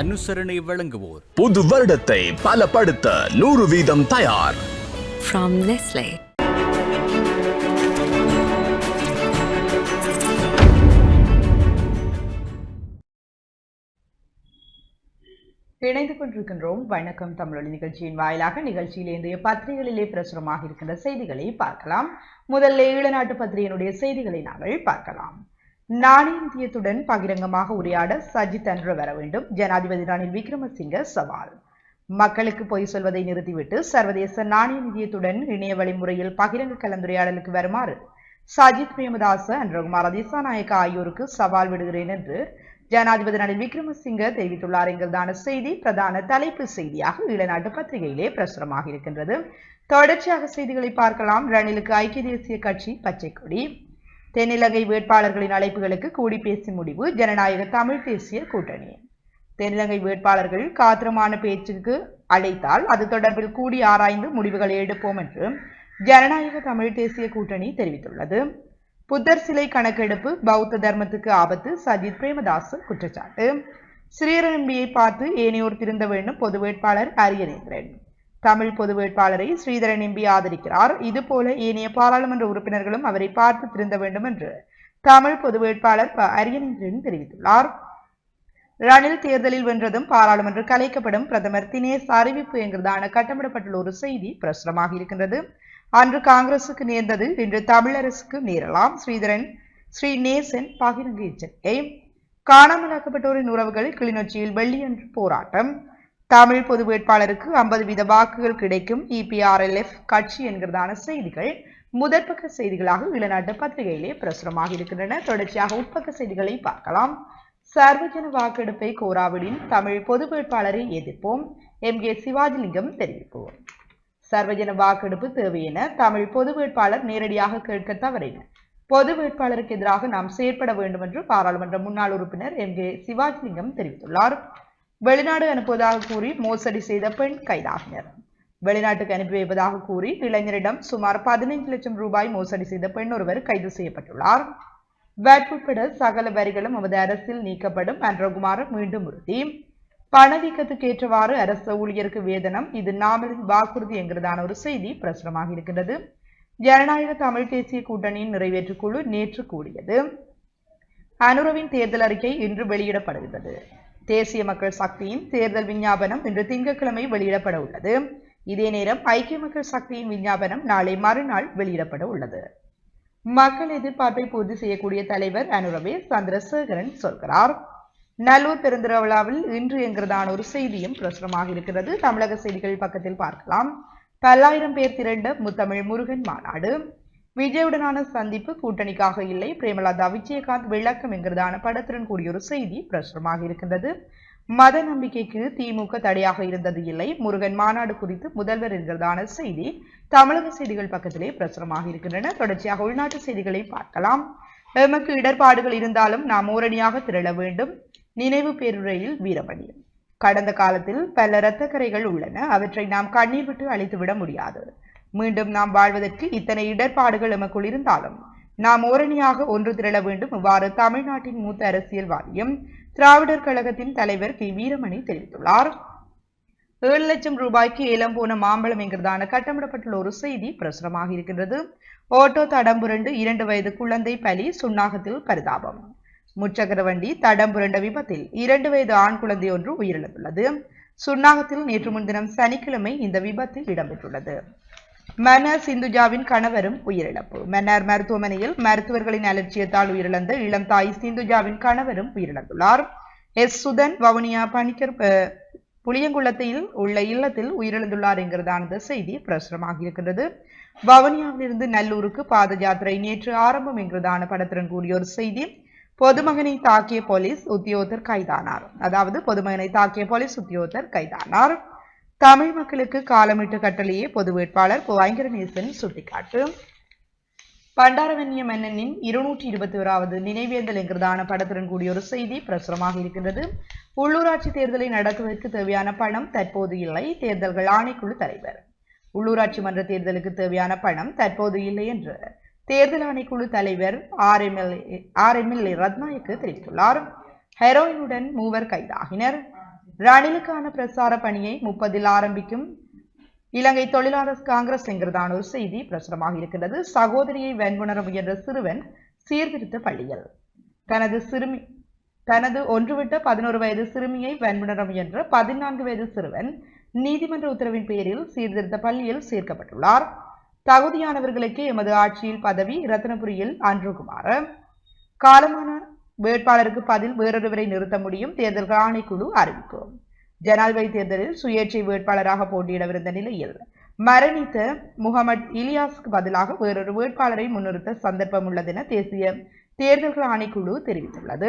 அனுசரணை வழங்குவோர். புது வருடத்தை பலப்படுத்த நூறு வீதம் தயார். From Nestle. இணைந்து கொண்டிருக்கின்றோம். வணக்கம் தமிழொலி நிகழ்ச்சியின் வாயிலாக நிகழ்ச்சியில் இன்றைய பத்திரிகைகளிலே பிரசுரமாக இருக்கின்ற செய்திகளை பார்க்கலாம். முதல்ல ஈழநாட்டு பத்திரிகையினுடைய செய்திகளை நாங்கள் பார்க்கலாம். நாணயந்தியத்துடன் பகிரங்கமாக உரையாட சஜித் அன்று வர வேண்டும். ஜனாதிபதி ரணில் விக்ரமசிங்க சவால். மக்களுக்கு பொய் சொல்வதை நிறுத்திவிட்டு சர்வதேச நாணய நிதியத்துடன் இணைய வழிமுறையில் பகிரங்க கலந்துரையாடலுக்கு வருமாறு சஜித் பிரேமதாச அன்றகுமார் திசாநாயக்க ஆகியோருக்கு சவால் விடுகிறேன் என்று ஜனாதிபதி ரணில் விக்ரமசிங்க தெரிவித்துள்ளார். என்கிறதான செய்தி பிரதான தலைப்பு செய்தியாக ஈழநாட்டு பத்திரிகையிலே பிரசுரமாக இருக்கின்றது. தொடர்ச்சியாக செய்திகளை பார்க்கலாம். ரணிலுக்கு ஐக்கிய தேசிய கட்சி பச்சை கொடி தென்னிலங்கை வேட்பாளர்களின் அழைப்புகளுக்கு கூடி பேசி முடிவு ஜனநாயக தமிழ் தேசிய கூட்டணி. தென்னிலங்கை வேட்பாளர்கள் காத்திரமான பேச்சுக்கு அழைத்தால் அது தொடர்பில் கூடி ஆராய்ந்து முடிவுகளை எடுப்போம் என்று ஜனநாயக தமிழ் தேசிய கூட்டணி தெரிவித்துள்ளது. புத்தர் சிலை கணக்கெடுப்பு பௌத்த தர்மத்துக்கு ஆபத்து சஜித் பிரேமதாஸ் குற்றச்சாட்டு. ஸ்ரீரம்பியை பார்த்து ஏனையோர் திருந்த வேண்டும் பொது வேட்பாளர் அரியநேந்திரன் தமிழ் பொது வேட்பாளரை ஸ்ரீதரன் எம்பி ஆதரிக்கிறார். இதுபோல ஏனைய பாராளுமன்ற உறுப்பினர்களும் அவரை பார்த்து திருந்த வேண்டும் என்று தமிழ் பொது வேட்பாளர் ப. தெரிவித்துள்ளார். ரணில் தேர்தலில் வென்றதும் பாராளுமன்றம் கலைக்கப்படும் பிரதமர் தினேஷ் அறிவிப்பு என்கிறதான கட்டமிடப்பட்டுள்ள ஒரு செய்தி பிரசுரமாக இருக்கின்றது. அன்று காங்கிரசுக்கு நேர்ந்தது இன்று தமிழரசுக்கு நேரலாம். ஸ்ரீதரன் ஸ்ரீ நேசன் பகிரங்க எச்சரிக்கை காணாமலாக்கப்பட்டோரின் உறவுகள் கிளிநொச்சியில் வெள்ளியன்று போராட்டம். தமிழ் பொது வேட்பாளருக்கு ஐம்பது வீத வாக்குகள் கிடைக்கும். இபிஆர்எல்எஃப் கட்சி என்கிறதான செய்திகள் முதற்பக்க செய்திகளாக இளநாட்டு பத்திரிகையிலே பிரசுரமாக இருக்கின்றன. தொடர்ச்சியாக உட்பக்க செய்திகளை பார்க்கலாம். சர்வஜன வாக்கெடுப்பை கோராவிடில் தமிழ் பொது வேட்பாளரை எதிர்ப்போம். எம். கே. சிவாஜிலிங்கம் தெரிவிப்போம். சர்வஜன வாக்கெடுப்பு தேவை என தமிழ் பொது வேட்பாளர் நேரடியாக கேட்க தவறின. பொது வேட்பாளருக்கு எதிராக நாம் செயற்பட வேண்டும் என்று பாராளுமன்ற முன்னாள் உறுப்பினர் எம். கே. சிவாஜிலிங்கம் தெரிவித்துள்ளார். வெளிநாடு அனுப்புவதாக கூறி மோசடி செய்த பெண் கைதாகினர். வெளிநாட்டுக்கு அனுப்பி வைப்பதாக கூறி இளைஞரிடம் சுமார் பதினைந்து லட்சம் ரூபாய் மோசடி செய்த பெண் ஒருவர் கைது செய்யப்பட்டுள்ளார். வேட் உட்பட சகல வரிகளும் நமது அரசில் நீக்கப்படும். அன்றகுமார் மீண்டும் உறுதி. பணவீக்கத்துக்கு ஏற்றவாறு அரசு ஊழியருக்கு வேதனம். இது நாமலின் வாக்குறுதி என்கிறதான ஒரு செய்தி பிரசுரமாக இருக்கின்றது. ஜனநாயக தமிழ் தேசிய கூட்டணியின் நிறைவேற்று குழு நேற்று கூடியது. அனுரவின் தேர்தல் அறிக்கை இன்று வெளியிடப்படுகிறது தேசிய மக்கள் சக்தியின் தேர்தல் விஞ்ஞாபனம் இன்று திங்கட்கிழமை வெளியிடப்பட உள்ளது. இதே நேரம் ஐக்கிய மக்கள் சக்தியின் விஞ்ஞாபனம் நாளை மறுநாள் வெளியிடப்பட உள்ளது. மக்கள் எதிர்பார்ப்பை பூர்த்தி செய்யக்கூடிய தலைவர் அனுரவே சந்திரசேகரன் சொல்கிறார். நல்லூர் பெருந்திருவிழாவில் இன்று என்கிறதான ஒரு செய்தியும் பிரசுரமாக இருக்கிறது. தமிழக செய்திகள் பக்கத்தில் பார்க்கலாம். பல்லாயிரம் பேர் திரண்ட முத்தமிழ் முருகன் மாநாடு. விஜயுடனான சந்திப்பு கூட்டணிக்காக இல்லை. பிரேமலதா விஜயகாந்த் விளக்கம் என்கிறதான படத்துடன் கூடிய ஒரு செய்தி பிரசுரமாக இருக்கின்றது. மத நம்பிக்கைக்கு திமுக தடையாக இருந்தது இல்லை. முருகன் மாநாடு குறித்து முதல்வர் என்கிறதான செய்தி தமிழக செய்திகள் பக்கத்திலே பிரசுரமாக இருக்கின்றன. தொடர்ச்சியாக உள்நாட்டு செய்திகளை பார்க்கலாம். எமக்கு இடர்பாடுகள் இருந்தாலும் நாம் ஓரணியாக திரள வேண்டும். நினைவு பேருரையில் வீரமணி. கடந்த காலத்தில் பல இரத்தக்கரைகள் உள்ளன. அவற்றை நாம் கண்ணீர் விட்டு அழித்துவிட முடியாது. மீண்டும் நாம் வாழ்வதற்கு இத்தனை இடர்பாடுகள் எமக்குள் இருந்தாலும் நாம் ஓரணியாக ஒன்று திரள வேண்டும். இவ்வாறு தமிழ்நாட்டின் மூத்த அரசியல்வாதியும் திராவிடர் கழகத்தின் தலைவர் கி. வீரமணி தெரிவித்துள்ளார். ஏழு லட்சம் ரூபாய்க்கு ஏலம் போன மாம்பழம் என்கிறதான கட்டமிடப்பட்டுள்ள ஒரு செய்தி பிரசுரமாக இருக்கின்றது. ஓட்டோ தடம் புரண்டு இரண்டு வயது குழந்தை பலி சுண்ணாகத்தில் பரிதாபம். முச்சக்கர வண்டி தடம் புரண்ட விபத்தில் இரண்டு வயது ஆண் குழந்தை ஒன்று உயிரிழந்துள்ளது. சுண்ணாகத்தில் நேற்று முன்தினம் சனிக்கிழமை இந்த விபத்து இடம்பெற்றுள்ளது. மன்னர் சிந்துஜாவின் கணவரும் உயிரிழப்பு. மன்னர் மருத்துவமனையில் மருத்துவர்களின் அலட்சியத்தால் உயிரிழந்த இளம் தாய் சிந்துஜாவின் கணவரும் உயிரிழந்துள்ளார். எஸ். சுதன் வவுனியா பணிக்கர் புளியங்குளத்தில் உள்ள இல்லத்தில் உயிரிழந்துள்ளார் என்கிறதான இந்த செய்தி பிரசுரமாக இருக்கின்றது. வவுனியாவிலிருந்து நல்லூருக்கு பாத யாத்திரை நேற்று ஆரம்பம் என்கிறதான படத்துடன் கூடிய ஒரு செய்தி. பொதுமகனை தாக்கிய போலீஸ் உத்தியோகத்தர் கைதானார். அதாவது பொதுமகனை தாக்கிய போலீஸ் உத்தியோகத்தர் கைதானார். தமிழ் மக்களுக்கு காலமிட்டு கட்டளையே பொது வேட்பாளர் கோயங்கரநேசன் சுட்டிக்காட்டு. பண்டாரவன்ய மன்னனின் இருநூற்றி இருபத்தி ஓராவது நினைவேந்தல் என்கிறதான படத்துடன் கூடிய ஒரு செய்தி பிரசுரமாக இருக்கின்றது. உள்ளூராட்சி தேர்தலை நடத்துவதற்கு தேவையான பணம் தற்போது இல்லை. தேர்தல்கள் ஆணைக்குழு தலைவர். உள்ளூராட்சி மன்ற தேர்தலுக்கு தேவையான பணம் தற்போது இல்லை என்று தேர்தல் ஆணைக்குழு தலைவர் ஆர் ஆர்எம்எல்ஏ ஆர் ரத்நாயக்கு தெரிவித்துள்ளார். ஹெரோயினுடன் மூவர் கைதாகினர். ரணிலுக்கான பிரசார பணியை முப்பதில் ஆரம்பிக்கும் இலங்கை தொழிலாளர் காங்கிரஸ் என்கிறதான ஒரு செய்தி பிரசுரமாக இருக்கின்றது. சகோதரியை வெண்புணர முயன்ற சிறுவன் சீர்திருத்த பள்ளியில். தனது சிறுமி தனது ஒன்றுவிட்ட பதினோரு வயது சிறுமியை வெண்புணர முயன்ற பதினான்கு வயது சிறுவன் நீதிமன்ற உத்தரவின் பேரில் சீர்திருத்த பள்ளியில் சேர்க்கப்பட்டுள்ளார். தகுதியானவர்களுக்கு எமது ஆட்சியில் பதவி ரத்னபுரியில் அன்றுகுமார் காலமான வேட்பாளருக்கு பதில் வேறொருவரை நிறுத்த முடியும். தேர்தல்கள் ஆணைக்குழு அறிவிக்கும் ஜனாதிபதி தேர்தலில் சுயேட்சை வேட்பாளராக போட்டியிடவிருந்த நிலையில் மரணித்த முகமது இலியாஸ்க்கு பதிலாக வேறொரு வேட்பாளரை முன்னிறுத்த சந்தர்ப்பம் உள்ளதென தேசிய தேர்தல்கள் ஆணைக்குழு தெரிவித்துள்ளது.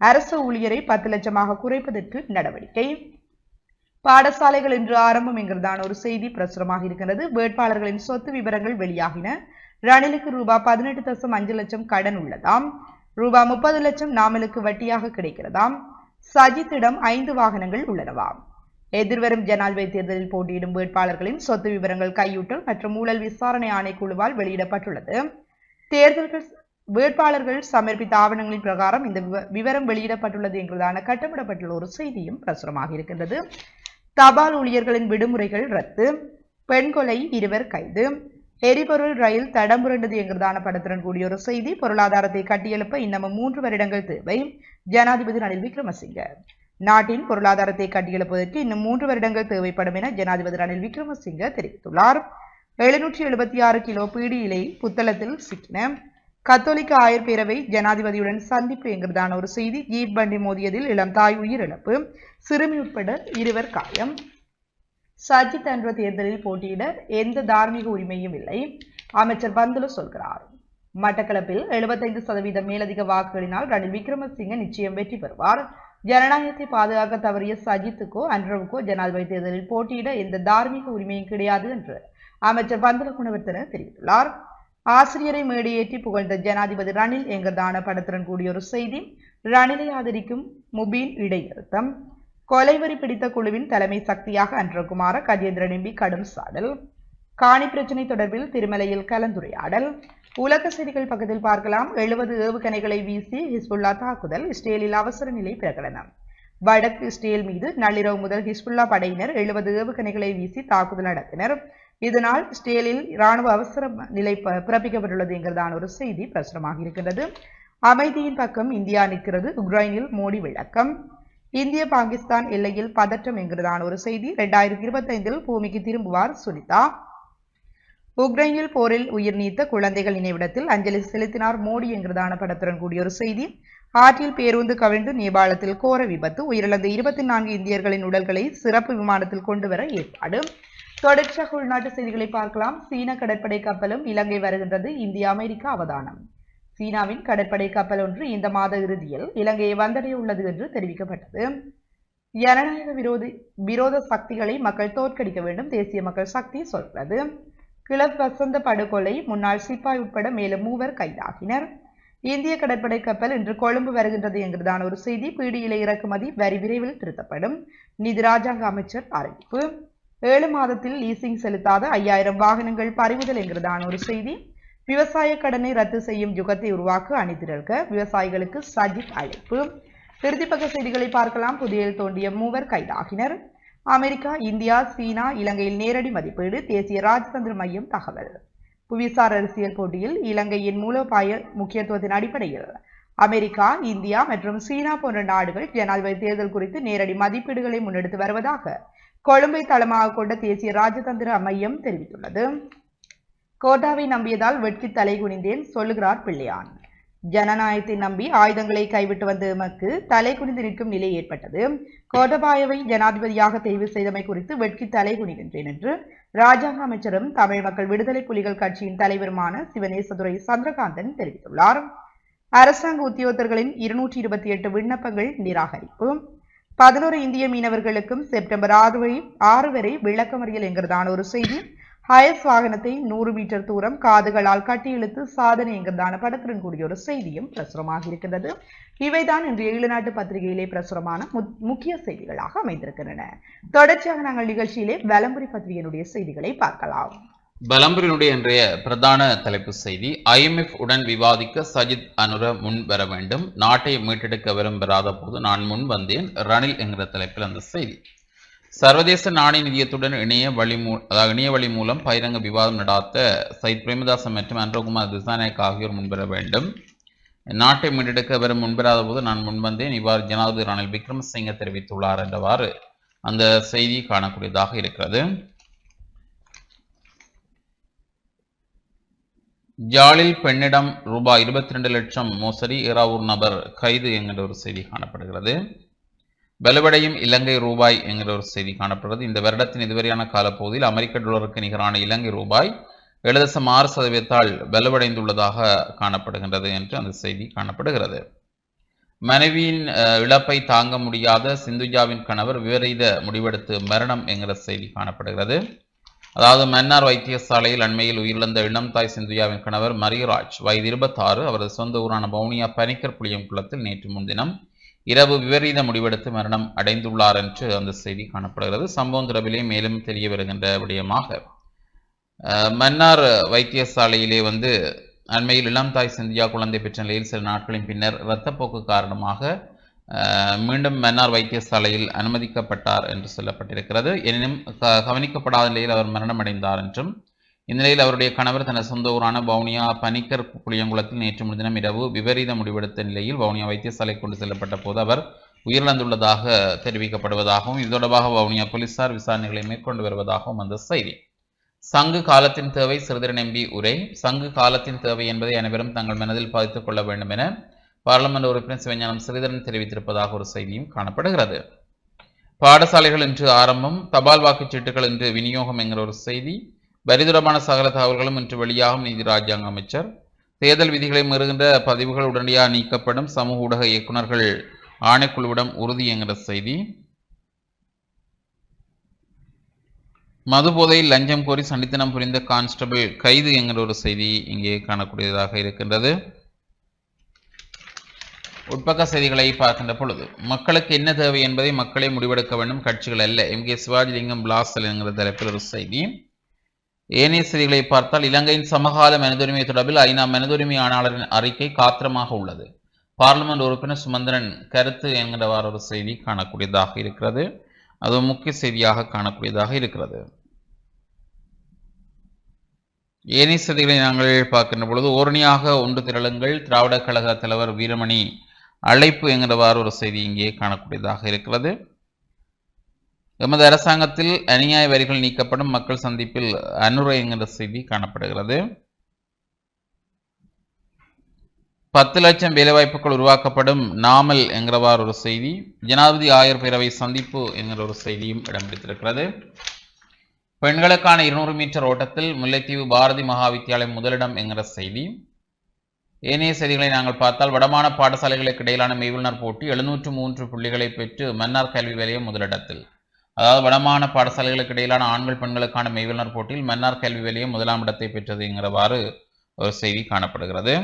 அரசு ஊழியரை பத்து லட்சமாக குறைப்பதற்கு நடவடிக்கை. பாடசாலைகள் இன்று ஆரம்பம் என்கிறதான ஒரு செய்தி பிரசுரமாக இருக்கிறது. வேட்பாளர்களின் சொத்து விவரங்கள் வெளியாகின. ரணிலுக்கு ரூபாய் பதினெட்டு தசம் அஞ்சு லட்சம் கடன் உள்ளதாம். ரூபாய் முப்பது லட்சம் நாமலுக்கு வட்டியாக கிடைக்கிறதாம். சஜித்திடம் ஐந்து வாகனங்கள் உள்ளனவாம். எதிர்வரும் ஜனாதிபதி தேர்தலில் போட்டியிடும் வேட்பாளர்களின் சொத்து விவரங்கள் கையூட்டல் மற்றும் ஊழல் விசாரணை ஆணைக்குழுவால் வெளியிடப்பட்டுள்ளது. தேர்தல்கள் வேட்பாளர்கள் சமர்ப்பித்த ஆவணங்களின் பிரகாரம் இந்த விவரம் வெளியிடப்பட்டுள்ளது என்கிறதான கட்டமிடப்பட்டுள்ள ஒரு செய்தியும் பிரசுரமாக இருக்கின்றது. தபால் ஊழியர்களின் விடுமுறைகள் ரத்து. பெண் கொலை இருவர் கைது. எரிபொருள் ரயில் தடம் புரண்டது என்கிறதான படத்துடன் கூடிய ஒரு செய்தி. பொருளாதாரத்தை கட்டியெழுப்ப இன்னமும் மூன்று வருடங்கள் தேவை. ஜனாதிபதி ரணில் விக்ரமசிங்க. நாட்டின் பொருளாதாரத்தை கட்டியெழுப்பதற்கு இன்னும் மூன்று வருடங்கள் தேவைப்படும் என ஜனாதிபதி ரணில் விக்ரமசிங்க தெரிவித்துள்ளார். எழுநூற்றி எழுபத்தி ஆறு கிலோ பீடி இலை புத்தளத்தில் சிக்கின. கத்தோலிக்க ஆயர் பேரவை ஜனாதிபதியுடன் சந்திப்பு என்கிறதான ஒரு செய்தி. ஜீப் பண்டி மோதியதில் இளம் தாய் உயிரிழப்பு. சிறுமி உட்பட இருவர் காயம். சஜித் என்ற தேர்தலில் போட்டியிட எந்த தார்மீக உரிமையும் இல்லை. அமைச்சர் பந்துல சொல்கிறார். மட்டக்களப்பில் 75% சதவீதம் மேலதிக வாக்குகளினால் ரணில் விக்ரமசிங்க நிச்சயம் வெற்றி பெறுவார். ஜனநாயகத்தை பாதுகாக்க தவறிய சஜித்துக்கோ அன்றவுக்கோ ஜனாதிபதி தேர்தலில் போட்டியிட எந்த தார்மீக உரிமையும் கிடையாது என்று அமைச்சர் பந்துல குணவர்த்தன தெரிவித்துள்ளார். ஆசிரியரை மேடையேற்றி புகழ்ந்த ஜனாதிபதி ரணில் எங்கதான படத்துடன் கூடிய ஒரு செய்தி ரணிலை ஆதரிக்கும் முபீன் இடைநிறுத்தம். கொலைவரி பிடித்த குழுவின் தலைமை சக்தியாக அன்றகுமார கஜேந்திர நிம்பி கடும் சாடல். காணி பிரச்சினை தொடர்பில் திருமலையில் கலந்துரையாடல். உலக செய்திகள் பக்கத்தில் பார்க்கலாம். எழுபது ஏவுகணைகளை வீசி ஹிஸ்புல்லா தாக்குதல். இஸ்ரேலில் அவசர நிலை பிரகடனம். வடக்கு இஸ்ரேல் மீது நள்ளிரவு முதல் ஹிஸ்புல்லா படையினர் எழுபது ஏவுகணைகளை வீசி தாக்குதல் நடத்தினர். இதனால் இஸ்ரேலில் இராணுவ அவசர நிலை பிறப்பிக்கப்பட்டுள்ளது என்கிறதான ஒரு செய்தி பிரசுரமாக இருக்கின்றது அமைதியின் பக்கம் இந்தியா நிற்கிறது. உக்ரைனில் மோடி விளக்கம். இந்திய பாகிஸ்தான் எல்லையில் பதற்றம் என்கிறதான ஒரு செய்தி ரெண்டாயிரத்தி இருபத்தைந்தில் பூமிக்கு திரும்புவார் சுனிதா. உக்ரைனில் போரில் உயிர் நீத்த குழந்தைகள் நினைவிடத்தில் அஞ்சலி செலுத்தினார் மோடி என்கிறதான படத்துடன் கூடிய ஒரு செய்தி. ஆற்றில் பேருந்து கவிழ்ந்து நேபாளத்தில் கோர விபத்து உயிரிழந்த இருபத்தி நான்கு இந்தியர்களின் உடல்களை சிறப்பு விமானத்தில் கொண்டு வர ஏற்பாடு. தொடர்ச்சியாக உள்நாட்டு செய்திகளை பார்க்கலாம். சீன கடற்படை கப்பலும் இலங்கை வருகின்றது. இந்திய அமெரிக்கா அவதானம். சீனாவின் கடற்படை கப்பல் ஒன்று இந்த மாத இறுதியில் இலங்கையை வந்தடைய உள்ளது என்று தெரிவிக்கப்பட்டது. ஜனநாயக விரோதி விரோத சக்திகளை மக்கள் தோற்கடிக்க வேண்டும் தேசிய மக்கள் சக்தி சொல்கிறது. கிளப் வசந்த படுகொலை முன்னாள் சிப்பாய் உட்பட மேலும் மூவர் கைதாகினர். இந்திய கடற்படை கப்பல் இன்று கொழும்பு வருகின்றது என்கிறதான ஒரு செய்தி பீடியில இறக்குமதி வரி விரைவில் திருத்தப்படும். நிதி ராஜாங்க அமைச்சர் அறிவிப்பு. ஏழு மாதத்தில் லீசிங் செலுத்தாத ஐயாயிரம் வாகனங்கள் பறிமுதல் என்கிறதான ஒரு செய்தி விவசாய கடனை ரத்து செய்யும் யுகத்தை உருவாக்க அணிதிரல்க விவசாயிகளுக்கு சஜித் அழைப்பு. இறுதிப்பக்க செய்திகளை பார்க்கலாம். புதியில் தோண்டிய மூவர் கைதாகினர். அமெரிக்கா இந்தியா சீனா இலங்கையில் நேரடி மதிப்பீடு. தேசிய ராஜதந்திர மையம் தகவல். புவிசார் அரசியல் போட்டியில் இலங்கையின் மூலோபாய முக்கியத்துவத்தின் அடிப்படையில் அமெரிக்கா இந்தியா மற்றும் சீனா போன்ற நாடுகள் ஜனாதிபதி தேர்தல் குறித்து நேரடி மதிப்பீடுகளை முன்னெடுத்து வருவதாக கொழும்பை தளமாக கொண்ட தேசிய ராஜதந்திர மையம் தெரிவித்துள்ளது. கோட்டாவை நம்பியதால் வெட்கி தலை குனிந்தேன் சொல்லுகிறார் பிள்ளையான். ஜனநாயகத்தை நம்பி ஆயுதங்களை கைவிட்டு வந்த எமக்கு தலை குனிந்து நிற்கும் நிலை ஏற்பட்டது. கோட்டபாயவை ஜனாதிபதியாக தெரிவு செய்தமை குறித்து வெட்கி தலை குனிகின்றேன் என்று ராஜாங்க அமைச்சரும் தமிழ் மக்கள் விடுதலை புலிகள் கட்சியின் தலைவருமான சிவனேசதுரை சந்திரகாந்தன் தெரிவித்துள்ளார். அரசாங்க உத்தியோகத்தர்களின் இருநூற்றி இருபத்தி எட்டு விண்ணப்பங்கள் நிராகரிப்பு. பதினோரு இந்திய மீனவர்களுக்கும் செப்டம்பர் ஆறு வரை ஆறு வரை விளக்கமறியல் என்கிறதான ஒரு செய்தி ஹயஸ் வாகனத்தை நூறு மீட்டர் தூரம் காதுகளால் கட்டி இழுத்து சாதனை என்கிறதான படத்துடன் கூடிய ஒரு செய்தியும் பிரசுரமாக இருக்கின்றது. இவைதான் இன்றைய ஈழநாட்டு பத்திரிகையிலே பிரசுரமான மு- முக்கிய செய்திகளாக அமைந்திருக்கின்றன. தொடர்ச்சியாக நாங்கள் நிகழ்ச்சியிலே வலம்புரி பத்திரிகையினுடைய செய்திகளை பார்க்கலாம். பலம்பரினுடைய இன்றைய பிரதான தலைப்பு செய்தி ஐஎம்எஃப் உடன் விவாதிக்க சஜித் அனுர முன் வர வேண்டும் நாட்டை மீட்டெடுக்க விரும்பெறாத போது நான் முன் வந்தேன் ரணில் என்கிற தலைப்பில் அந்த செய்தி. சர்வதேச நாணய நிதியத்துடன் இணைய வழி மூ அதாவது இணைய வழி மூலம் பகிரங்க விவாதம் நடாத்த சைத் பிரேமதாசன் மற்றும் அன்றகுமார் திசாநாயக் ஆகியோர் முன்வர வேண்டும். நாட்டை மீட்டெடுக்க வரும் முன்வராத போது நான் முன்வந்தேன். இவ்வாறு ஜனாதிபதி ரணில் விக்ரமசிங்க தெரிவித்துள்ளார் என்றவாறு அந்த செய்தி காணக்கூடியதாக இருக்கிறது. ஜாலில் பெண்ணிடம் ரூபாய் இருபத்தி ரெண்டு லட்சம் மோசடி. இராவூர் நபர் கைது என்கிற ஒரு செய்தி காணப்படுகிறது. வலுவடையும் இலங்கை ரூபாய் என்கிற ஒரு செய்தி காணப்படுகிறது. இந்த வருடத்தின் இதுவரையான காலப்பகுதியில் அமெரிக்க டாலருக்கு நிகரான இலங்கை ரூபாய் ஏழு தசம் ஆறு சதவீதத்தால் வலுவடைந்துள்ளதாக காணப்படுகின்றது என்று அந்த செய்தி காணப்படுகிறது. மனைவியின் இழப்பை தாங்க முடியாத சிந்துஜாவின் கணவர் விபரீத முடிவெடுத்து மரணம் என்கிற செய்தி காணப்படுகிறது. அதாவது மன்னார் வைத்தியசாலையில் அண்மையில் உயிரிழந்த இளம் தாய் சிந்துயாவின் கணவர் மரியராஜ் வயது இருபத்தாறு. அவரது சொந்த ஊரான பவுனியா பனிக்கர் புளியம் குளத்தில் நேற்று முன்தினம் இரவு விபரீத முடிவெடுத்து மரணம் அடைந்துள்ளார் என்று அந்த செய்தி காணப்படுகிறது. சம்பவம் தொடர்பிலே மேலும் தெரிய வருகின்ற விடயமாக மன்னார் வைத்தியசாலையிலே வந்து அண்மையில் இளம் தாய் சிந்தியா குழந்தை பெற்ற நிலையில் சில நாட்களின் பின்னர் இரத்தப்போக்கு காரணமாக மீண்டும் மன்னார் வைத்தியசாலையில் அனுமதிக்கப்பட்டார் என்று சொல்லப்பட்டிருக்கிறது. எனினும் க- கவனிக்கப்படாத நிலையில் அவர் மரணமடைந்தார் என்றும் இந்நிலையில் அவருடைய கணவர் தனது சொந்த ஊரான வவுனியா பனிக்கர் புளியங்குளத்தில் நேற்று முன்தினம் இரவு விபரீத முடிவெடுத்த நிலையில் வவுனியா வைத்தியசாலை கொண்டு செல்லப்பட்ட போது அவர் உயிரிழந்துள்ளதாக தெரிவிக்கப்படுவதாகவும் இது தொடர்பாக வவுனியா போலீசார் விசாரணைகளை மேற்கொண்டு வருவதாகவும் அந்த செய்தி. சங்கு காலத்தின் தேவை சிறிதரன் எம்பி உரை. சங்கு காலத்தின் தேவை என்பதை அனைவரும் தங்கள் மனதில் பதித்துக் கொள்ள வேண்டும் என பாராளுமன்ற உறுப்பினர் சிவஞானம் சிறிதரன் தெரிவித்திருப்பதாக ஒரு செய்தியும் காணப்படுகிறது. பாடசாலைகள் இன்று ஆரம்பம். தபால் வாக்குச்சீட்டுகள் இன்று விநியோகம் என்கிற ஒரு செய்தி. வரிதுரமான சகல தகவல்களும் இன்று வெளியாகும் நீதி ராஜாங்க அமைச்சர். தேர்தல் விதிகளை மீறுகின்ற பதிவுகள் உடனடியாக நீக்கப்படும் சமூக ஊடக இயக்குநர்கள் ஆணைக்குழுவிடம் உறுதி என்கிற செய்தி. மது போதையில் லஞ்சம் கோரி சண்டித்தனம் புரிந்த கான்ஸ்டபிள் கைது என்கிற ஒரு செய்தி இங்கே காணக்கூடியதாக இருக்கின்றது. உட்பக்க செய்திகளை பார்க்கின்ற பொழுது மக்களுக்கு என்ன தேவை என்பதை மக்களே முடிவெடுக்க வேண்டும். கட்சிகள் அல்ல. எம் கே சிவாஜிலிங்கம் பிளாஸ்டல் என்கிற தலைப்பில் ஒரு செய்தி. ஏனைய செய்திகளை பார்த்தால் இலங்கையின் சமகால மனிதுரிமை தொடர்பில் ஐநா மனிதுரிமை ஆணையாளரின் அறிக்கை காத்திரமாக உள்ளது. பார்லிமெண்ட் உறுப்பினர் சுமந்திரன் கருத்து என்கிறவாறு ஒரு செய்தி காணக்கூடியதாக இருக்கிறது. அது முக்கிய செய்தியாக காணக்கூடியதாக இருக்கிறது. ஏனைய செய்திகளை நாங்கள் பார்க்கின்ற பொழுது ஓரணியாக ஒன்று திரளுங்கள். திராவிட கழக தலைவர் வீரமணி அழைப்பு என்கிறவாறு ஒரு செய்தி இங்கே காணக்கூடியதாக இருக்கிறது. எமது அரசாங்கத்தில் அநியாய வரிகள் நீக்கப்படும் மக்கள் சந்திப்பில் அனுரை என்கிற செய்தி காணப்படுகிறது. பத்து லட்சம் வேலைவாய்ப்புகள் உருவாக்கப்படும் நாமல் என்கிறவாறு ஒரு செய்தி ஜனாதிபதி ஆயர் பேரவை சந்திப்பு என்கிற ஒரு செய்தியும் இடம் பிடித்திருக்கிறது. பெண்களுக்கான இருநூறு மீட்டர் ஓட்டத்தில் முல்லைத்தீவு பாரதி மகா வித்தியாலயம் முதலிடம் என்கிற செய்தி. ஏனைய செய்திகளை நாங்கள் பார்த்தால் வடமான பாடசாலைகளுக்கு இடையிலான மெய்வல்னர் போட்டி எழுநூற்று மூன்று புள்ளிகளை பெற்று மன்னார் கல்வி நிலையம் முதலிடத்தில். அதாவது வடமான பாடசாலைகளுக்கு இடையிலான ஆண்கள் பெண்களுக்கான மெய்வல்னர் போட்டியில் மன்னார் கல்வி வெளியே முதலாம் இடத்தை பெற்றதுங்கிறவாறு ஒரு செய்தி காணப்படுகிறது.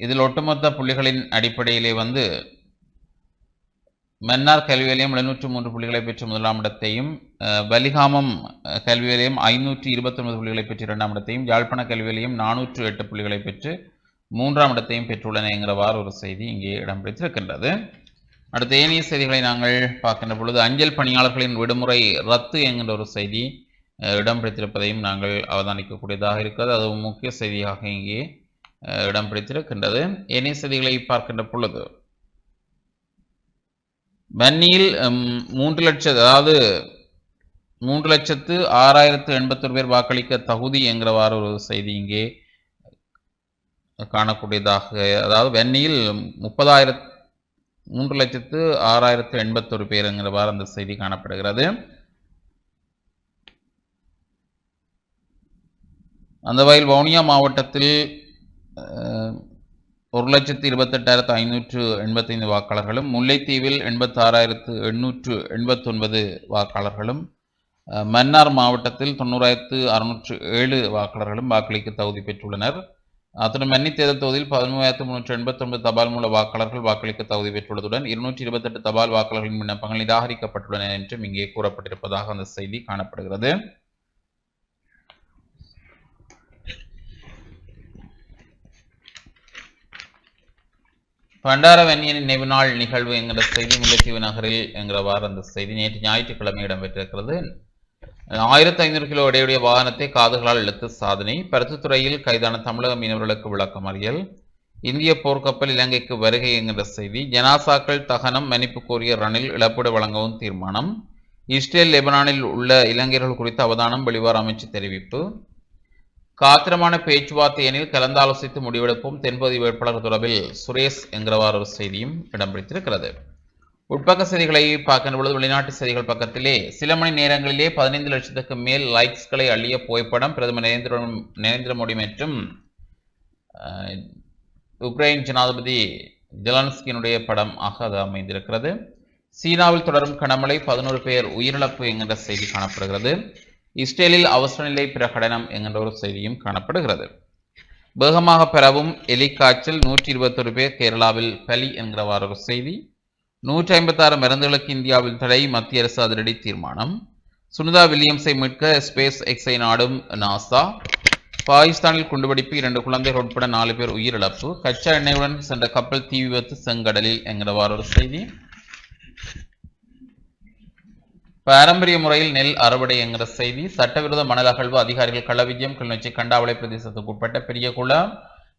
இதில் ஒட்டுமொத்த புள்ளிகளின் அடிப்படையிலே வந்து மன்னார் கல்வி நிலையம் எழுநூற்று மூன்று புள்ளிகளை பெற்று முதலாம் இடத்தையும் பலிகாமம் வலிகாமம் கல்வி நிலையம் ஐநூற்றி இருபத்தொன்பது புள்ளிகளை பெற்று இரண்டாம் இடத்தையும் யாழ்ப்பாண கல்வி நிலையம் நானூற்று எட்டு புள்ளிகளை பெற்று மூன்றாம் இடத்தையும் பெற்றுள்ளன என்கிறவாறு ஒரு செய்தி இங்கே இடம்பெற்றிருக்கின்றது அடுத்த ஏனைய செய்திகளை நாங்கள் பார்க்கின்ற பொழுது அஞ்சல் பணியாளர்களின் விடுமுறை ரத்து என்கின்ற ஒரு செய்தி இடம் பிடித்திருப்பதையும் நாங்கள் அவதானிக்கக்கூடியதாக இருக்கிறது. அது முக்கிய செய்தியாக இங்கே இடம் பிடித்திருக்கின்றது ஏனைய செய்திகளை பார்க்கின்ற பொழுது வன்னியில் மூன்று லட்சம் அதாவது மூன்று லட்சத்து ஆறாயிரத்து எண்பத்தொரு பேர் வாக்களிக்க தகுதி என்கிறவாறு ஒரு செய்தி இங்கே காணக்கூடியதாக அதாவது வெண்ணியில் முப்பதாயிரத்து மூன்று லட்சத்து ஆறாயிரத்து எண்பத்தொரு பேர் அந்த செய்தி காணப்படுகிறது. அந்த வகையில் வவுனியா மாவட்டத்தில் ஒரு லட்சத்து இருபத்தெட்டாயிரத்து ஐநூற்று எண்பத்தைந்து வாக்காளர்களும் முல்லைத்தீவில் எண்பத்தாறாயிரத்து எண்ணூற்று எண்பத்தொன்பது வாக்காளர்களும் மன்னார் மாவட்டத்தில் தொண்ணூறாயிரத்து அறுநூற்று ஏழு வாக்காளர்களும் வாக்களிக்க தகுதி பெற்றுள்ளனர். அத்தனை மன்னி தேர்தல் தொகுதியில் பதிமூவாயிரத்து முன்னூற்றி எண்பத்தி ஒன்பது தபால் மூல வாக்காளர்கள் வாக்களிக்க தகுதி பெற்றுள்ளதுடன் இருநூற்றி இருபத்தெட்டு தபால் வாக்காளர்களின் விண்ணப்பங்கள் நிராகரிக்கப்பட்டுள்ளன என்றும் இங்கே கூறப்பட்டிருப்பதாக அந்த செய்தி காணப்படுகிறது. பண்டாரவன்னியன் நினைவு நாள் நிகழ்வு என்கிற செய்தி முல்லைத்தீவு நகரில் என்கிறவாறு அந்த செய்தி நேற்று ஞாயிற்றுக்கிழமை இடம்பெற்றிருக்கிறது. ஆயிரத்தி ஐநூறு கிலோ எடையுடைய வாகனத்தை காதுகளால் இழுத்து சாதனை. பருத்தித்துறையில் கைதான தமிழக மீனவர்களுக்கு விளக்கம் அறியல். இந்திய போர்க்கப்பல் இலங்கைக்கு வருகை என்கிற செய்தி. ஜனாசாக்கள் தகனம் மன்னிப்பு கோரிய ரணில் இழப்பீடு வழங்கவும் தீர்மானம். இஸ்ரேல் லெபனானில் உள்ள இலங்கையர்கள் குறித்த அவதானம் வெளிவார அமைச்சு தெரிவிப்பு. காத்திரமான பேச்சுவார்த்தை எனில் கலந்தாலோசித்து முடிவெடுப்போம். தென்பகுதி வேட்பாளர் தொடர்பில் சுரேஷ் என்கிறவாறு ஒரு செய்தியும் இடம்பிடித்திருக்கிறது உட்பக்க செய்திகளை பார்க்கின்ற பொழுது வெளிநாட்டு செய்திகள் பக்கத்திலே சில மணி நேரங்களிலே பதினைந்து லட்சத்துக்கு மேல் லைக்ஸ்களை அள்ளிய புகைப்படம் பிரதமர் நரேந்திர நரேந்திர மோடி மற்றும் உக்ரைன் ஜனாதிபதி ஜெலான்ஸ்கினுடைய படம் ஆக அது அமைந்திருக்கிறது. சீனாவில் தொடரும் கனமழை பதினோரு பேர் உயிரிழப்பு என்கின்ற செய்தி காணப்படுகிறது. இஸ்ரேலில் அவசரநிலை பிரகடனம் என்கின்ற ஒரு செய்தியும் காணப்படுகிறது. வேகமாக பெறவும் எலிக்காய்ச்சல் நூற்றி இருபத்தொரு பேர் கேரளாவில் பலி என்கிறவாறு ஒரு செய்தி. நூற்றி ஐம்பத்தாறு மருந்துகளுக்கு இந்தியாவில் தடை மத்திய அரசு அதிரடி தீர்மானம். சுனிதா வில்லியம்ஸை மீட்க ஸ்பேஸ் எக்ஸை நாடும் நாசா பாகிஸ்தானில் குண்டுவெடிப்பு இரண்டு குழந்தைகள் உட்பட நாலு பேர் உயிரிழப்பு. கச்சா எண்ணெயுடன் சென்ற கப்பல் தீ விபத்து செங்கடலில் என்கிறவாறு ஒரு செய்தி. பாரம்பரிய முறையில் நெல் அறுவடை என்கிற செய்தி. சட்டவிரோத மணல் அகழ்வு அதிகாரிகள் கள்ளவிஜயம் கிளிநொச்சி கண்டாவளை பிரதேசத்துக்கு உட்பட்ட பெரியகுளம்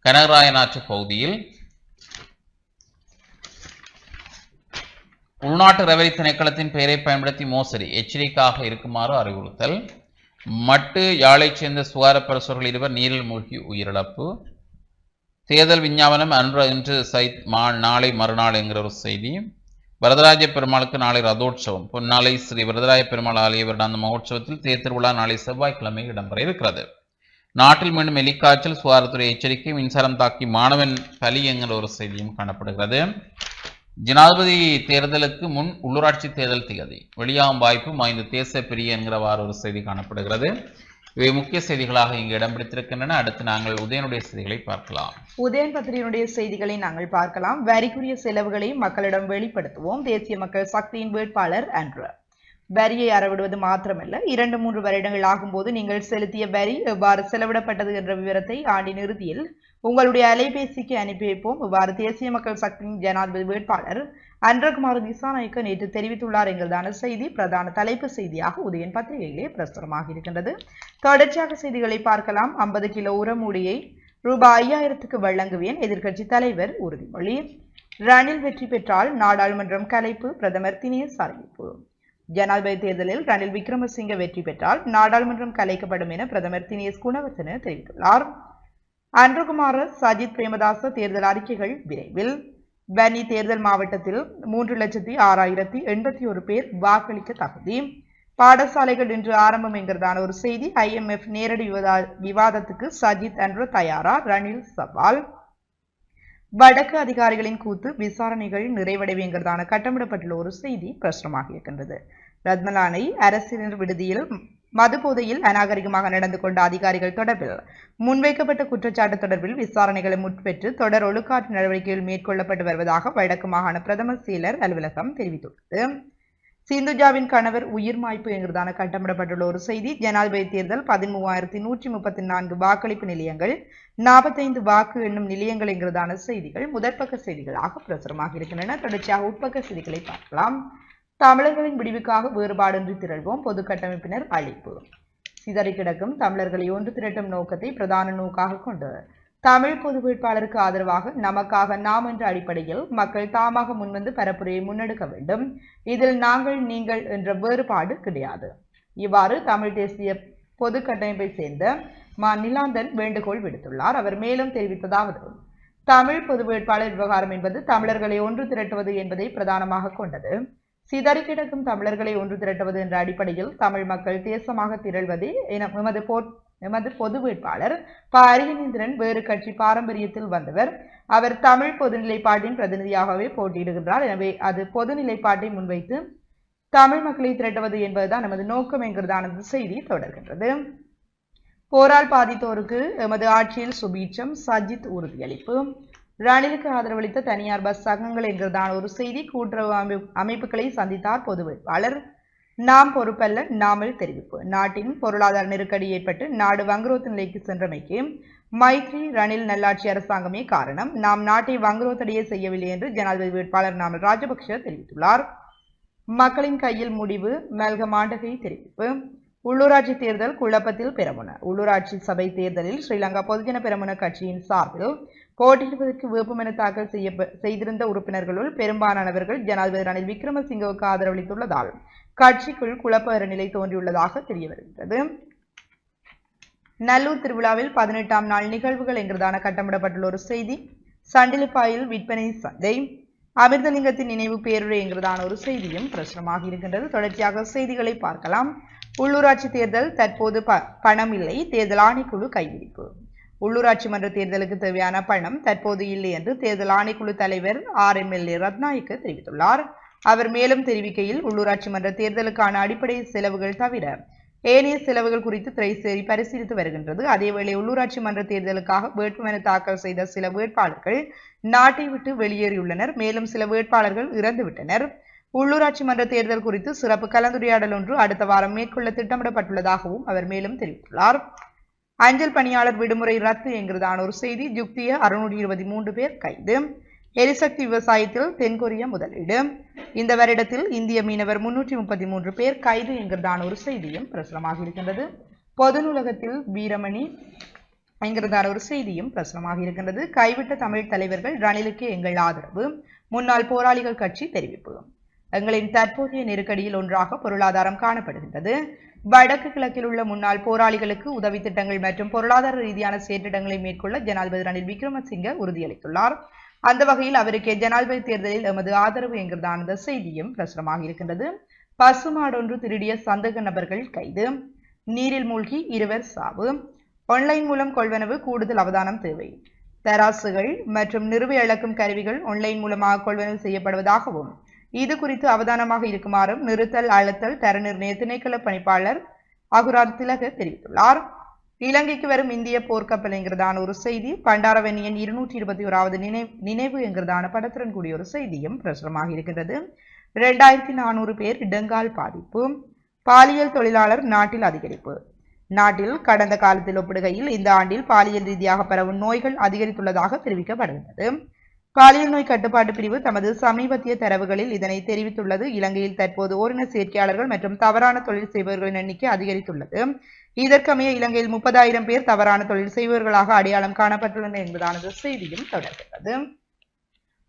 கனகராயனாற்று பகுதியில் உள்நாட்டு ரவை திணைக்களத்தின் பெயரை பயன்படுத்தி மோசடி. எச்சரிக்கையாக இருக்குமாறு அறிவுறுத்தல். மட்டு யாழைச் சேர்ந்த சுகார பரிசோர்கள் இருவர் நீரில் மூழ்கி உயிரிழப்பு. தேர்தல் விஞ்ஞாபனம் அன்று இன்று சைத் மா நாளை மறுநாள் என்கிற ஒரு செய்தி. வரதராஜ பெருமாளுக்கு நாளை ரதோற்சவம். பொன்னாலை ஸ்ரீ வரதராஜ பெருமாள் ஆலய வருடாந்த மகோற்சவத்தில் தேர்தல் விழா நாளை செவ்வாய்க்கிழமை இடம்பெற இருக்கிறது. நாட்டில் மீண்டும் எலிக்காய்ச்சல் சுகாதாரத்துறை எச்சரிக்கை மின்சாரம் தாக்கி மாணவன் பலி என்கிற ஒரு செய்தியும் காணப்படுகிறது. ஜனாதிபதி தேர்தலுக்கு முன் உள்ளூராட்சி தேர்தல் திகதி. வெளியாகும் வாய்ப்பு மைந்த தேச பிரிய என்கிறவாறு ஒரு செய்தி காணப்படுகிறது. இவை முக்கிய செய்திகளாக இங்கு இடம் பிடித்திருக்கின்றன. அடுத்து நாங்கள் உதயனுடைய செய்திகளை பார்க்கலாம். உதயன் பத்திரிகையினுடைய செய்திகளை நாங்கள் பார்க்கலாம். வரிக்குரிய செலவுகளை மக்களிடம் வெளிப்படுத்துவோம். தேசிய மக்கள் சக்தியின் வேட்பாளர் அன்று வரியை அறவிடுவது மாத்திரமல்ல. இரண்டு மூன்று வருடங்கள் ஆகும்போது நீங்கள் செலுத்திய வரி எவ்வாறு செலவிடப்பட்டது என்ற விவரத்தை ஆண்டின் இறுதியில் உங்களுடைய அலைபேசிக்கு அனுப்பி வைப்போம் இவ்வாறு தேசிய மக்கள் சக்தியின் ஜனாதிபதி வேட்பாளர் அன்றகுமார் திசாநாயக்க நேற்று தெரிவித்துள்ளார். என்கிறதான செய்தி. பிரதான தலைப்பு செய்தியாக உதயன் பத்திரிகையிலே பிரசுரமாக இருக்கின்றது. தொடர்ச்சியாக செய்திகளை பார்க்கலாம். ஐம்பது கிலோ உரமூடியை ரூபாய் ஐயாயிரத்துக்கு வழங்குவேன். எதிர்க்கட்சி தலைவர் உறுதிமொழி. ரணில் வெற்றி பெற்றால் நாடாளுமன்றம் கலைப்பு. பிரதமர் தினேஷ் அறிவிப்பு ஜனாதிபதி தேர்தலில் ரணில் விக்ரமசிங்க வெற்றி பெற்றால் நாடாளுமன்றம் கலைக்கப்படும் என பிரதமர் தினேஷ் குணவர்த்தன தெரிவித்துள்ளார். அன்றுகுமார சஜித் பிரேமதாச தேர்தல் அறிக்கைகள் விரைவில். பனி தேர்தல் மாவட்டத்தில் மூன்று லட்சத்தி ஆறாயிரத்தி எண்பத்தி ஒரு பேர் வாக்களிக்க தகுதி. பாடசாலைகள் இன்று ஆரம்பம் என்கிறதான ஒரு செய்தி. ஐஎம்எஃப் நேரடி விவாதத்துக்கு சஜித் அன்று தயாரா? ரணில் சவால். வடக்கு அதிகாரிகளின் கூத்து விசாரணைகள் நிறைவடைவுங்கிறதான கட்டமிடப்பட்டுள்ள ஒரு செய்தி பிரசுரமாக இருக்கின்றது. ரத்மலானை அரசினர் விடுதியில் மதுபோதையில் அநாகரிகமாக நடந்து கொண்ட அதிகாரிகள் தொடர்பில் முன்வைக்கப்பட்ட குற்றச்சாட்டு தொடர்பில் விசாரணைகளை முற்பெற்று தொடர் ஒழுக்காற்று நடவடிக்கைகள் மேற்கொள்ளப்பட்டு வருவதாக வடக்கு மாகாண பிரதம செயலர் அலுவலகம் தெரிவித்துள்ளது. சிந்துஜாவின் கணவர் உயிர் மாய்ப்பு என்கிறதான கட்டமிடப்பட்டுள்ள ஒரு செய்தி ஜனாதிபதி தேர்தல் பதிமூவாயிரத்தி நூற்றி முப்பத்தி நான்கு வாக்களிப்பு நிலையங்கள் நாற்பத்தைந்து வாக்கு எண்ணும் நிலையங்கள் என்கிறதான செய்திகள் முதற்பக்க செய்திகளாக பிரசுரமாக இருக்கின்றன. தொடர்ச்சியாக உட்பக்க செய்திகளை பார்க்கலாம். தமிழர்களின் விடிவுக்காக வேறுபாடின்றி திரள்வோம் பொது கட்டமைப்பினர் அழைப்பு. சிதறி கிடக்கும் தமிழர்களை ஒன்று திரட்டும் நோக்கத்தை பிரதான நோக்காக கொண்டு தமிழ் பொது வேட்பாளருக்கு ஆதரவாக நமக்காக நாம் என்ற அடிப்படையில் மக்கள் தாமாக முன்வந்து பரப்புரையை முன்னெடுக்க வேண்டும். இதில் நாங்கள் நீங்கள் என்ற வேறுபாடு கிடையாது. இவ்வாறு தமிழ் தேசிய பொது கட்டமைப்பை சேர்ந்த மா நிலாந்தன் வேண்டுகோள் விடுத்துள்ளார். அவர் மேலும் தெரிவித்ததாவது தமிழ் பொது வேட்பாளர் விவகாரம் என்பது தமிழர்களை ஒன்று திரட்டுவது என்பதை பிரதானமாக கொண்டது. சிதறி கிடக்கும் தமிழர்களை ஒன்று திரட்டுவது என்ற அடிப்படையில் தமிழ் மக்கள் தேசமாக திரள்வதே என எமது போ- எமது பொது வேட்பாளர் ப. அரியநேந்திரன் வேறு கட்சி பாரம்பரியத்தில் வந்தவர். அவர் தமிழ் பொது நிலைப்பாட்டின் பிரதிநிதியாகவே போட்டியிடுகின்றார். எனவே அது பொது நிலைப்பாட்டை முன்வைத்து தமிழ் மக்களை திரட்டுவது என்பதுதான் நமது நோக்கம் என்கிறதான செய்தி தொடர்கின்றது. போரால் பாதித்தோருக்கு எமது ஆட்சியில் சுபீட்சம் சஜித் உறுதியளிப்பு. ரணிலுக்கு ஆதரவளித்த தனியார் பஸ் சங்கங்கள் என்கிறதான ஒரு செய்தி. கூட்டுறவு அமை- அமைப்புகளை சந்தித்தார் பொது வேட்பாளர் நாம் பொறுப்பல்ல நாமல் தெரிவிப்பு. நாட்டின் பொருளாதார நெருக்கடி ஏற்பட்டு நாடு வங்குரோத்து நிலைக்கு சென்றமைக்கு மைத்ரி ரணில் நல்லாட்சி அரசாங்கமே காரணம். நாம் நாட்டை வங்குரோத்தடைய செய்யவில்லை என்று ஜனாதிபதி வேட்பாளர் நாமல் ராஜபக்ஷ தெரிவித்துள்ளார். மக்களின் கையில் முடிவு மெல்க மாண்டகை தெரிவிப்பு. உள்ளூராட்சி தேர்தல் குழப்பத்தில் பெரமுன. உள்ளூராட்சி சபை தேர்தலில் ஸ்ரீலங்கா பொதுஜன பெரமுன கட்சியின் சார்பில் போட்டியிடுவதற்கு வேட்புமனு தாக்கல் செய்ய செய்திருந்த உறுப்பினர்களுள் பெரும்பாலானவர்கள் ஜனாதிபதி ரணில் விக்ரமசிங்கவுக்கு ஆதரவளித்துள்ளதால் கட்சிக்குள் குழப்ப நிலை தோன்றியுள்ளதாக தெரிய வருகிறது நல்லூர் திருவிழாவில் பதினெட்டாம் நாள் நிகழ்வுகள் என்கிறதான கட்டமிடப்பட்டுள்ள ஒரு செய்தி சண்டிலிப்பாயில் விற்பனை சந்தை அமிர்தலிங்கத்தின் நினைவு பேருரை என்கிறதான ஒரு செய்தியும் பிரசுரமாக இருக்கின்றது. தொடர்ச்சியாக செய்திகளை பார்க்கலாம். உள்ளூராட்சி தேர்தல் தற்போது ப பணம் இல்லை தேர்தல் ஆணைக்குழு கைவிரிப்பு உள்ளூராட்சி மன்ற தேர்தலுக்கு தேவையான பணம் தற்போது இல்லை என்று தேர்தல் ஆணைக்குழு தலைவர் R M L A Rathnayake தெரிவித்துள்ளார். அவர் மேலும் தெரிவிக்கையில் உள்ளூராட்சி மன்ற தேர்தலுக்கான அடிப்படை செலவுகள் தவிர ஏனைய செலவுகள் குறித்து திரைசேரி பரிசீலித்து வருகின்றது. அதேவேளை உள்ளூராட்சி மன்ற தேர்தலுக்காக வேட்புமனு தாக்கல் செய்த சில வேட்பாளர்கள் நாட்டை விட்டு வெளியேறியுள்ளனர். மேலும் சில வேட்பாளர்கள் இறந்துவிட்டனர். உள்ளூராட்சி மன்ற தேர்தல் குறித்து சிறப்பு கலந்துரையாடல் ஒன்று அடுத்த வாரம் மேற்கொள்ள திட்டமிடப்பட்டுள்ளதாகவும் அவர் மேலும் தெரிவித்துள்ளார். அஞ்சல் பணியாளர் விடுமுறை ரத்து என்கிறதான ஒரு செய்தி யுக்திய அறுநூற்றி இருபத்தி மூன்று பேர் கைது. எரிசக்தி விவசாயத்தில் தென்கொரியா முதலீடு. இந்த வருடத்தில் இந்திய மீனவர் முன்னூற்றி முப்பத்தி மூன்று பேர் கைது என்கிறதான ஒரு செய்தியும் பிரசுரமாக இருக்கின்றது. பொது நூலகத்தில் வீரமணி என்கிறதான ஒரு செய்தியும் பிரசுரமாக இருக்கின்றது. கைவிட்ட தமிழ் தலைவர்கள் ரணிலுக்கு எங்கள் ஆதரவு. முன்னாள் போராளிகள் கட்சி தெரிவிப்பு. எங்களின் தற்போதைய நெருக்கடியில் ஒன்றாக பொருளாதாரம் காணப்படுகின்றது. வடக்கு கிழக்கில் உள்ள முன்னாள் போராளிகளுக்கு உதவி திட்டங்கள் மற்றும் பொருளாதார ரீதியான செயற்றிட்டங்களை மேற்கொள்ள ஜனாதிபதி ரணில் விக்ரமசிங்க உறுதியளித்துள்ளார். அந்த வகையில் அவருக்கு ஜனாதிபதி தேர்தலில் எமது ஆதரவு என்கிறதான அந்த செய்தியும் பிரசுரமாக இருக்கின்றது. பசுமாடொன்று திருடிய சந்தேக நபர்கள் கைது. நீரில் மூழ்கி இருவர் சாவு. ஆன்லைன் மூலம் கொள்வனவு கூடுதல் அவதானம் தேவை. தராசுகள் மற்றும் நிறுவை இழக்கும் கருவிகள் ஆன்லைன் மூலமாக கொள்வனவு செய்யப்படுவதாகவும் இது குறித்து அவதானமாக இருக்குமாறும் நிறுத்தல் அழுத்தல் தர நிர்ணய திணைக்கள பணிப்பாளர் அகுராத் திலக தெரிவித்துள்ளார். இலங்கைக்கு வரும் இந்திய போர்க்கப்பல் என்கிறதான ஒரு செய்தி பண்டாரவெண்ணியன் இருநூற்றி இருபத்தி ஓராவது நினைவு நினைவு என்கிறதான படத்துடன் கூடிய ஒரு செய்தியும் பிரசுரமாக இருக்கின்றது. இரண்டாயிரத்தி நானூறு பேர் இடங்கால் பாதிப்பு பாலியல் தொழிலாளர் நாட்டில் அதிகரிப்பு. நாட்டில் கடந்த காலத்தில் ஒப்பிடுகையில் இந்த ஆண்டில் பாலியல் ரீதியாக பரவும் நோய்கள் அதிகரித்துள்ளதாக தெரிவிக்கப்படுகிறது பாலியல் நோய் கட்டுப்பாட்டு பிரிவு தமது சமீபத்திய தரவுகளில் இதனை தெரிவித்துள்ளது. இலங்கையில் தற்போது ஓரின சேர்க்கையாளர்கள் மற்றும் தவறான தொழில் செய்பவர்களின் எண்ணிக்கை அதிகரித்துள்ளது. இதற்கமைய இலங்கையில் முப்பதாயிரம் பேர் தவறான தொழில் செய்பவர்களாக அடையாளம் காணப்பட்டுள்ளனர் என்பதானது செய்தியும் தொடர்கிறது.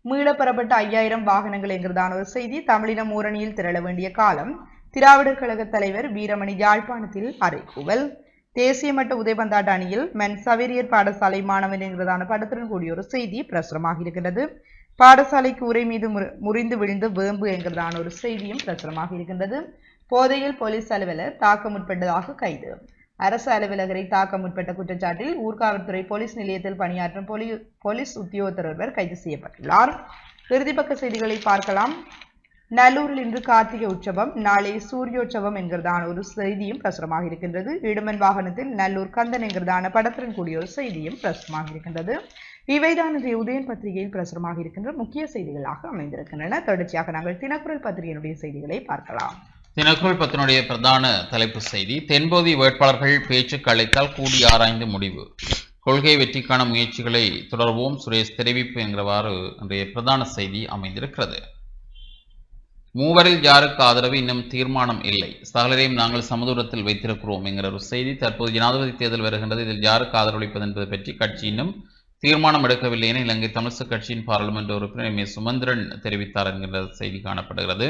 மீளப்பெறப்பட்ட ஐயாயிரம் வாகனங்கள் என்கிறதான ஒரு செய்தி தமிழினம் ஊரணியில் திரள வேண்டிய காலம். திராவிடர் கழக தலைவர் வீரமணி யாழ்ப்பாணத்தில் அறைகூவல். தேசிய மட்ட உதைபந்தாட்ட அணியில் மென் சவேரியர் பாடசாலை மாணவன் என்கிறதான படத்துடன் கூடிய ஒரு செய்தி பிரசுரமாக இருக்கின்றது. பாடசாலை கூரை மீது முறிந்து விழுந்து வேம்பு என்கிறதான ஒரு செய்தியும் பிரசுரமாக இருக்கின்றது. போதையில் போலீஸ் அலுவலர் தாக்க முற்பட்டதாக கைது. அரசு அலுவலகரை தாக்க முற்பட்ட குற்றச்சாட்டில் ஊர்காவல்துறை போலீஸ் நிலையத்தில் பணியாற்றும் போலீஸ் உத்தியோகத்தர் ஒருவர் கைது செய்யப்பட்டுள்ளார். இறுதிப்பக்க செய்திகளை பார்க்கலாம். நல்லூரில் இன்று கார்த்திகை உற்சவம் நாளை சூரியோற்சவம் என்கிறதான ஒரு செய்தியும் பிரசுரமாக இருக்கின்றது. இடுமன் வாகனத்தில் நல்லூர் கந்தன் என்கிறதான படத்துடன் கூடிய ஒரு செய்தியும் பிரசுரமாக இருக்கின்றது. இவைதான் இன்றைய உதயன் பத்திரிகையில் பிரசுரமாக இருக்கின்ற முக்கிய செய்திகளாக அமைந்திருக்கின்றன. தொடர்ச்சியாக நாங்கள் தினக்குரல் பத்திரிகையினுடைய செய்திகளை பார்க்கலாம். தினக்குரல் பத்தினுடைய பிரதான தலைப்பு செய்தி தென்போதி வேட்பாளர்கள் பேச்சு கலைத்தால் கூடி ஆராய்ந்து முடிவு. கொள்கை வெற்றிக்கான முயற்சிகளை தொடர்வோம். சுரேஷ் தெரிவிப்பு என்கிறவாறு இன்றைய பிரதான செய்தி அமைந்திருக்கிறது. மூவரில் யாருக்கு ஆதரவு இன்னும் தீர்மானம் இல்லை. சகலரையும் நாங்கள் சமதூரத்தில் வைத்திருக்கிறோம் என்கிற ஒரு செய்தி தற்போது ஜனாதிபதி தேர்தல் வருகின்றது. இதில் யாருக்கு ஆதரவளிப்பது என்பது பற்றி கட்சி இன்னும் தீர்மானம் எடுக்கவில்லை என இலங்கை தமிழக கட்சியின் பாராளுமன்ற உறுப்பினர் எம் சுமந்திரன் தெரிவித்தார் என்கிற செய்தி காணப்படுகிறது.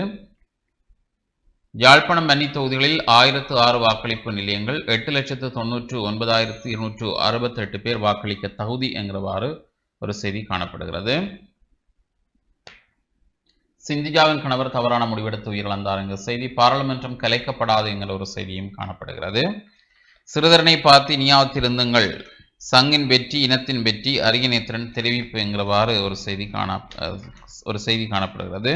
யாழ்ப்பாணம் மன்னி தொகுதிகளில் ஆயிரத்து ஆறு வாக்களிப்பு நிலையங்கள் எட்டு லட்சத்து தொன்னூற்று ஒன்பதாயிரத்து இருநூற்று அறுபத்தெட்டு பேர் வாக்களிக்க தகுதி என்கிறவாறு ஒரு செய்தி காணப்படுகிறது. சிந்திஜாவின் கணவர் தவறான முடிவெடுத்து உயிரிழந்தார் என்கிற செய்தி பாராளுமன்றம் கலைக்கப்படாது என்கிற ஒரு செய்தியும் காணப்படுகிறது. சிறுதரனை பார்த்து இனியாவத்திருந்துங்கள் சங்கின் வெற்றி இனத்தின் வெற்றி அரியநேத்திரன் தெரிவிப்பு என்கிறவாறு ஒரு செய்தி காண ஒரு செய்தி காணப்படுகிறது.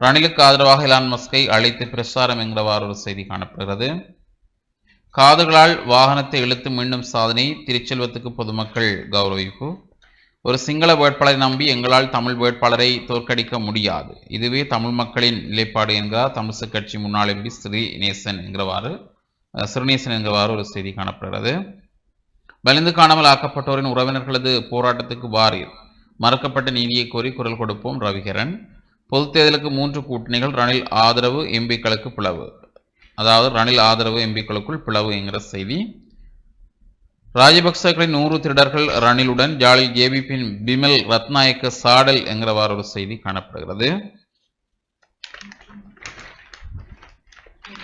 ரணிலுக்கு ஆதரவாக இலான் மஸ்கை அழைத்து பிரசாரம் என்கிறவாறு ஒரு செய்தி காணப்படுகிறது. காதுகளால் வாகனத்தை இழுத்து மீண்டும் சாதனை திருச்செல்வத்துக்கு பொதுமக்கள் கௌரவிப்பு. ஒரு சிங்கள வேட்பாளரை நம்பி எங்களால் தமிழ் வேட்பாளரை தோற்கடிக்க முடியாது. இதுவே தமிழ் மக்களின் நிலைப்பாடு என்கிறார். தமிழிசை கட்சி முன்னாள் எம்பி ஸ்ரீநேசன் என்கிறவாறு சிறுநேசன் என்கிறவாறு ஒரு செய்தி காணப்படுகிறது. வலிந்து காணாமல் ஆக்கப்பட்டோரின் உறவினர்களது போராட்டத்துக்கு வாரீர் மறுக்கப்பட்ட நீதியை கோரி குரல் கொடுப்போம் ரவிகரன். பொதுத் தேர்தலுக்கு மூன்று கூட்டணிகள் ரணில் ஆதரவு எம்பிக்களுக்கு பிளவு. அதாவது ரணில் ஆதரவு எம்பிக்களுக்குள் பிளவு என்கிற செய்தி. ராஜபக்சர்களின் நூறு திருடர்கள் ரணிலுடன் ஜாலில் ஜேபிபியின் பிமல் ரத்நாயக்க சாடல் என்கிறவாறு ஒரு செய்தி காணப்படுகிறது.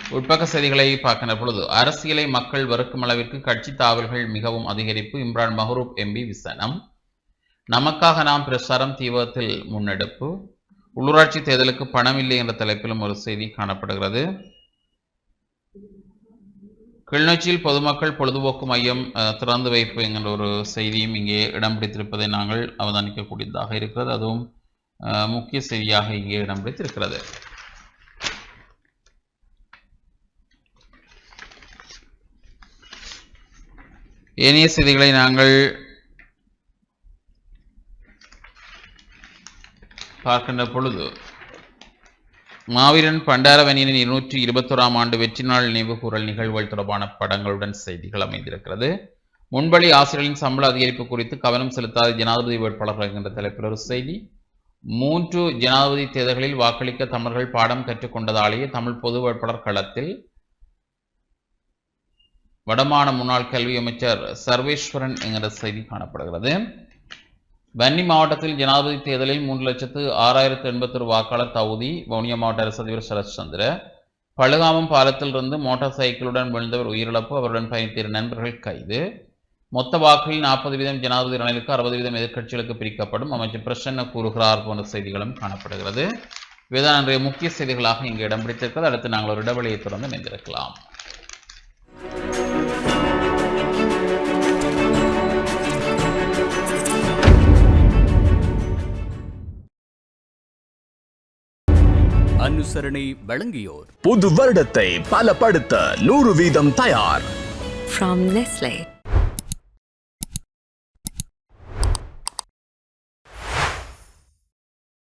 உட்பக்க செய்திகளை பார்க்கின்ற பொழுது அரசியலை மக்கள் வெறுக்கும் அளவிற்கு கட்சி தாவல்கள் மிகவும் அதிகரிப்பு. இம்ரான் மஹரூப் எம்பி விசனம். நமக்காக நாம் பிரசாரம் தீவிரத்தில் முன்னெடுப்பு. உள்ளூராட்சி தேர்தலுக்கு பணம் இல்லை என்ற தலைப்பிலும் ஒரு செய்தி காணப்படுகிறது. கிளிநொச்சியில் பொதுமக்கள் பொழுதுபோக்கு மையம் திறந்து வைப்பு என்கிற ஒரு செய்தியும் இங்கே இடம் பிடித்திருப்பதை நாங்கள் அவதானிக்கக்கூடியதாக இருக்கிறது. அதுவும் முக்கிய செய்தியாக இங்கே இடம் பிடித்திருக்கிறது. ஏனைய செய்திகளை நாங்கள் பார்க்கின்ற பொழுது மாவீரன் பண்டாரவனியின் இருநூற்றி இருபத்தோராம் ஆண்டு வெற்றி நாள் நினைவுகூரல் நிகழ்வுகள் தொடர்பான படங்களுடன் செய்திகள் அமைந்திருக்கிறது. முன்பள்ளி ஆசிரியர்களின் சம்பள அதிகரிப்பு குறித்து கவனம் செலுத்தாத ஜனாதிபதி வேட்பாளர்கள் என்ற தலைப்பில் ஒரு செய்தி. மூன்று ஜனாதிபதி தேர்தல்களில் வாக்களிக்க தமிழர்கள் பாடம் கற்றுக்கொண்டதாலேயே தமிழ் பொது வேட்பாளர் களத்தில் வடமான முன்னாள் கல்வி அமைச்சர் சர்வேஸ்வரன் என்கிற செய்தி காணப்படுகிறது. வன்னி மாவட்டத்தில் ஜனாதிபதி தேர்தலில் மூன்று லட்சத்து ஆறாயிரத்து எண்பத்தொரு வாக்காளர் தகுதி வவுனியா மாவட்ட அரசு அதிபர் சரத்சந்திர. பழுகாமம் பாலத்திலிருந்து மோட்டார் சைக்கிளுடன் விழுந்தவர் உயிரிழப்பு அவருடன் பயணித்த நண்பர்கள் கைது. மொத்த வாக்குகளில் நாற்பது வீதம் ஜனாதிபதி ரணிலுக்கு அறுபது வீதம் எதிர்க்கட்சிகளுக்கு பிரிக்கப்படும் அமைச்சர் பிரசன்ன கூறுகிறார் போன்ற செய்திகளும் காணப்படுகிறது. இதுதான் அன்றைய முக்கிய செய்திகளாக இங்கு இடம் பிடித்திருக்கிறது அடுத்து நாங்கள் ஒரு இடைவெளியை தொடர்ந்து இணைந்திருக்கலாம். அனுசரணை வழங்கியோர் புது வருடத்தை பலப்படுத்த நூறு வீதம் தயார் From Nestle.